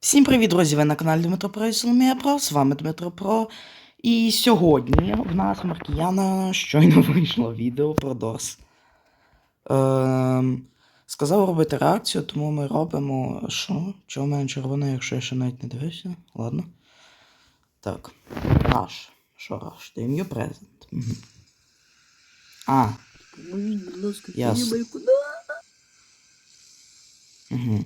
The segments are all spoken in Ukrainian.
Всім привіт, друзі! Ви на каналі Дмитро Про і Соломія Про. З вами Дмитро Про. І сьогодні в нас Маркіяна щойно вийшло відео про Дорс. Ем, сказав робити реакцію, тому ми робимо. Що? Чого в мене червоне, якщо я ще навіть не дивився? Ладно. Так. Раш. Що раш? Даю презент. Угу. А. Будь ласка, Ясно. Угу.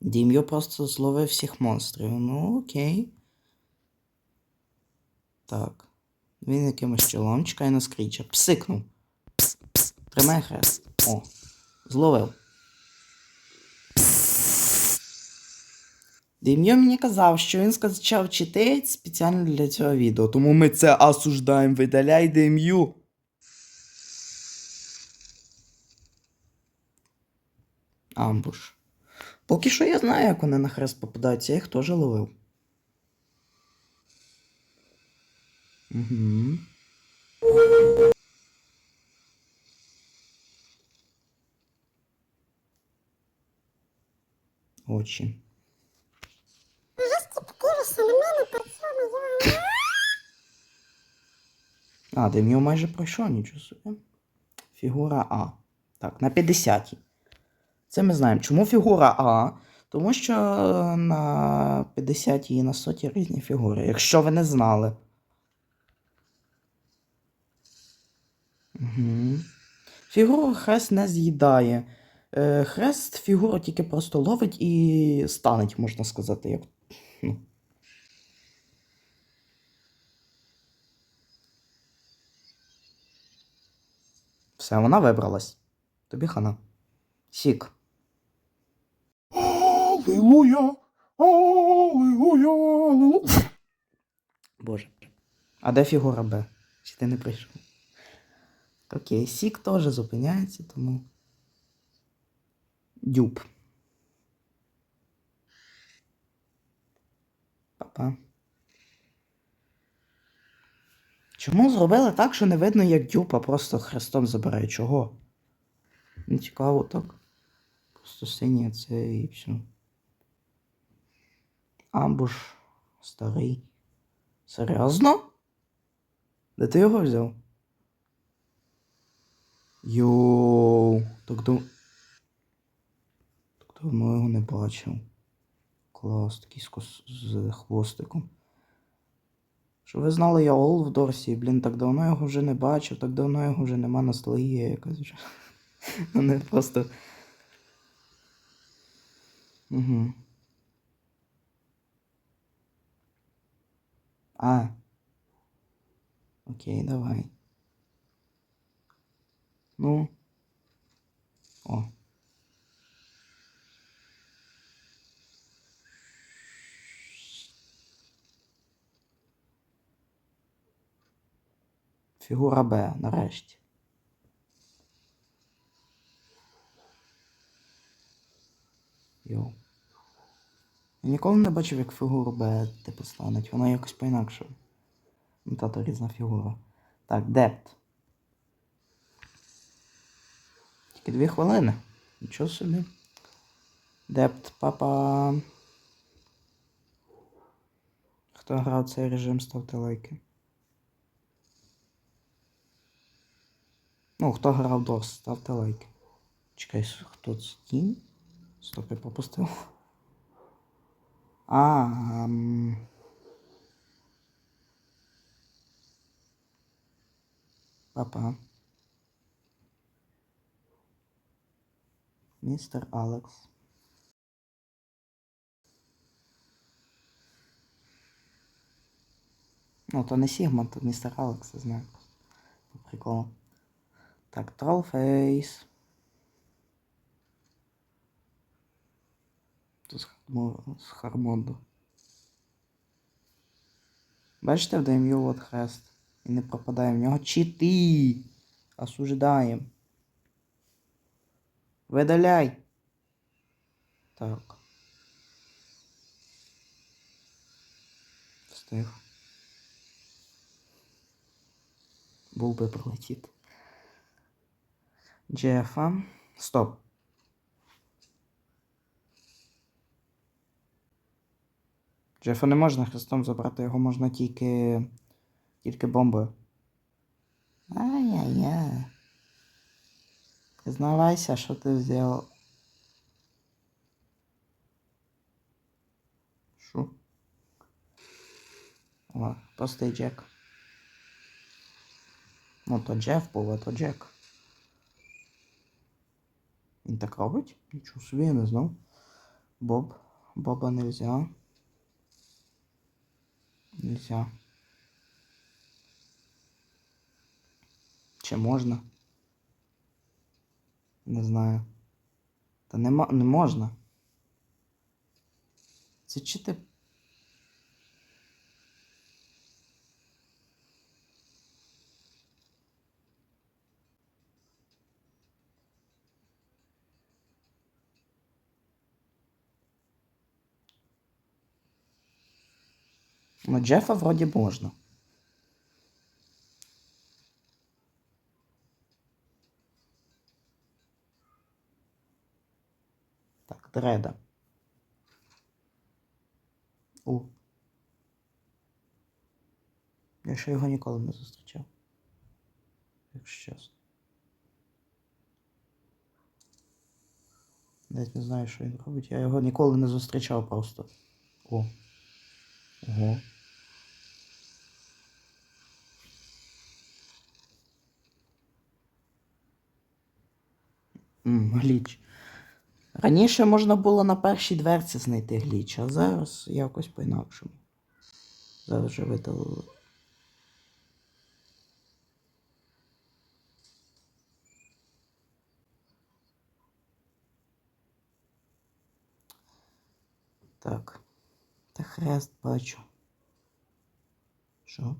Дім'ю просто зловив всіх монстрів. Ну, окей. Так. Він якимось чолом чекає на скріча. Псикнув. Пс, пс. Тримай хрест. О. Зловив. Дім'ю мені казав, що він скачав читець спеціально для цього відео. Тому ми це осуждаємо. Видаляй Дім'ю. Амбуш. Поки що я знаю, як вони на хрест попадаються, я їх теж ловив. Угу. Очі. А, Дем'ю майже пройшов, нічого собі. Фігура А. Так, на 50. Це ми знаємо. Чому фігура А? Тому що на 50 і на 100 різні фігури. Якщо ви не знали. Угу. Фігуру хрест не з'їдає. Е, хрест фігуру тільки просто ловить і станеть, можна сказати. Як... Ну. Все, вона вибралась. Тобі хана. Сік. Аллилуйя! Аллилуйя! Боже. А де фігура Б? Чи ти не прийшов? Окей, Сік теж зупиняється, тому. Дюб. Папа. Чому зробили так, що не видно, як дюб, а просто хрестом забирає? Чого? Не цікаво так. Просто синє це і все. Амбуш старий. Серйозно? Де ти його взяв? Йоу, так дав... Так давно його не бачив. Клас, такий з, кос... з хвостиком. Що ви знали, я Ол в Дорсі, блін, так давно його вже не бачив, так давно його вже нема ностальгія якась вже. Вони просто. Угу. А. Окей, давай. Ну. О. Фігура Б, нарешті. Йоу. Ніколи не бачив, як фігуру Б типу стануть. Воно якось по-інакше. Ну, тато різна фігура. Так, депт. Тільки дві хвилини. Нічого собі. Депт, папа. Хто грав цей режим, ставте лайки. Ну, хто грав Дорс, ставте лайки. Чекай, хто це? Тінь? Стоп, я пропустив. А, ем... Папа. Містер Алекс. Ну, то не Сігма, то містер Алекс, я знаю. По приколу. Так, Тролфейс. Хармо- з Хармонду. Бачите, в ДМЮ от хрест. І не пропадає в нього чити. Осуждаємо. Видаляй. Так. Встиг. Був би прилетіти. Джефа. Стоп. Джефа не можна хрестом забрати, його можна тільки. тільки бомбою. Ай-яй-яй. Признавайся, що ти взяв. Що? О, простий Джек. Ну, то Джеф був, а то Джек. Він так робить? Нічого собі, я не знав. Боб. Боба нельзя. Нельзя. Чи можна? Не знаю. Та не, мо- не можна. Це чи ти. Ну, Джефа вроді можна. Так, Дреда. У. Я ще його ніколи не зустрічав. Якщо чесно. Навіть не знаю, що він робить. Я його ніколи не зустрічав просто. О. Ого. Гліч. Раніше можна було на першій дверці знайти гліч, а зараз якось по-інакшому. Зараз вже видалили. Так. Та хрест бачу. Що?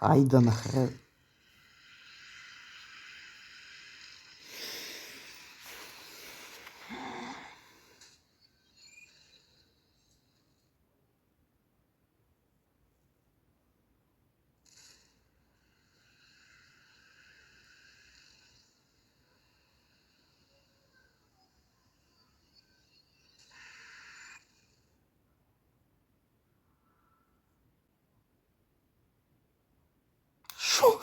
Хайда на хрест. Що?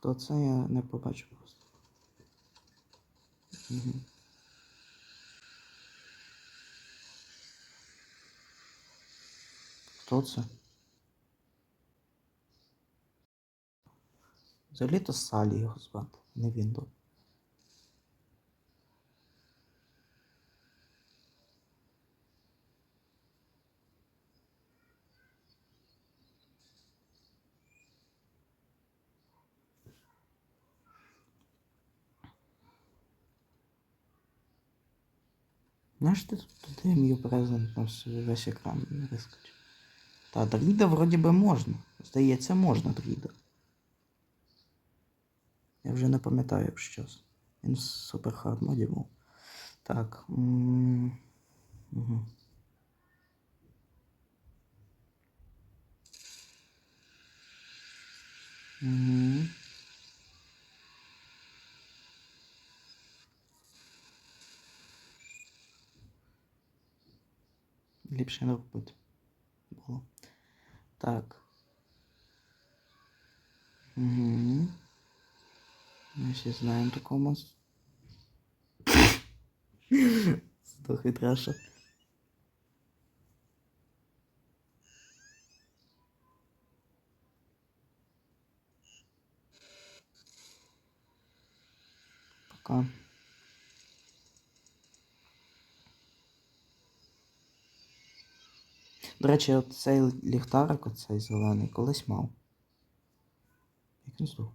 Хто це, я не побачу просто. Хто це? Взагалі-то Салі його звати, не він Знаєш, ти тут мій презент на весь екран не вискочив. Та Дріда вроді би можна. Здається, можна Дріда. Я вже не пам'ятаю, якщо. Він в супер хард моді був. Так. Угу. Ліпше робити було. Так. Угу. Ми всі знаємо такого монстра. Здохи траша. Пока. До речі, цей ліхтарик, оцей зелений, колись мав. Як він здох?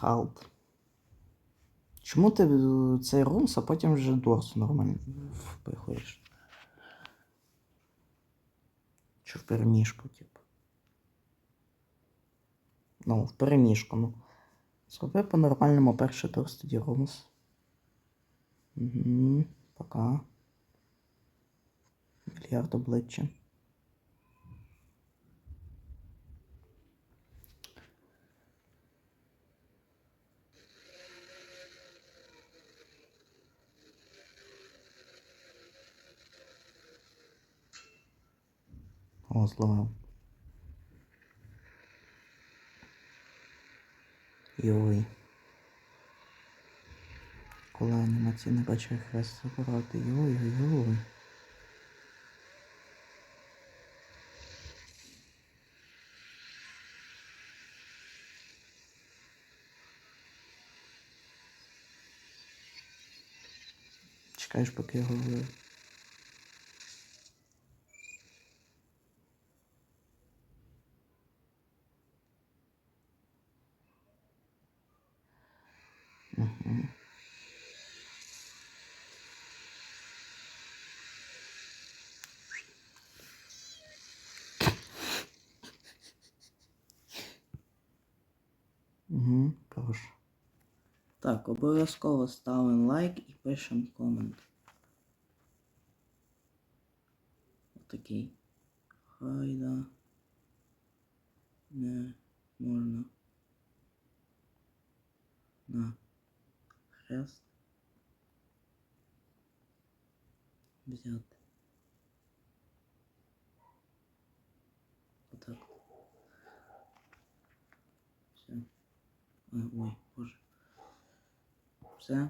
Халт. Чому ти е, цей румс, а потім вже Дорс нормально впихуєш? Чи в переміжку, типу? Ну, в переміжку, ну. Зроби по-нормальному перший Дорс, тоді румс. Угу, пока. Мільярд обличчя. Зловив. Йой. Коли анімаційний бачив хрест забирати. Йой-йой-йой. Чекаєш, поки його ви- Угу, прошу. Так, обов'язково ставимо лайк і пишемо комент. Отакий. Хайда. Не можна. На хрест. Взяти. Отак. Все. Ой, ой, боже. Все.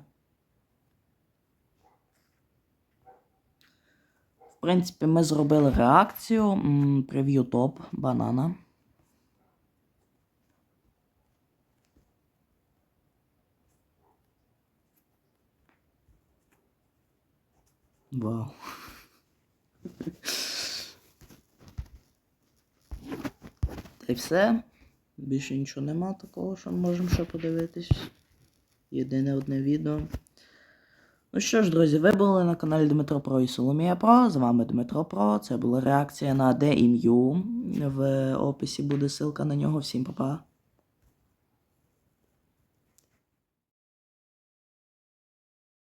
В принципі, ми зробили реакцію. Прев'ю топ банана. Вау. Та й все. Більше нічого нема такого, що ми можемо ще подивитись. Єдине одне відео. Ну що ж, друзі, ви були на каналі Дмитро Про і Соломія Про. З вами Дмитро Про. Це була реакція на DMU. В описі буде ссылка на нього. Всім па-па.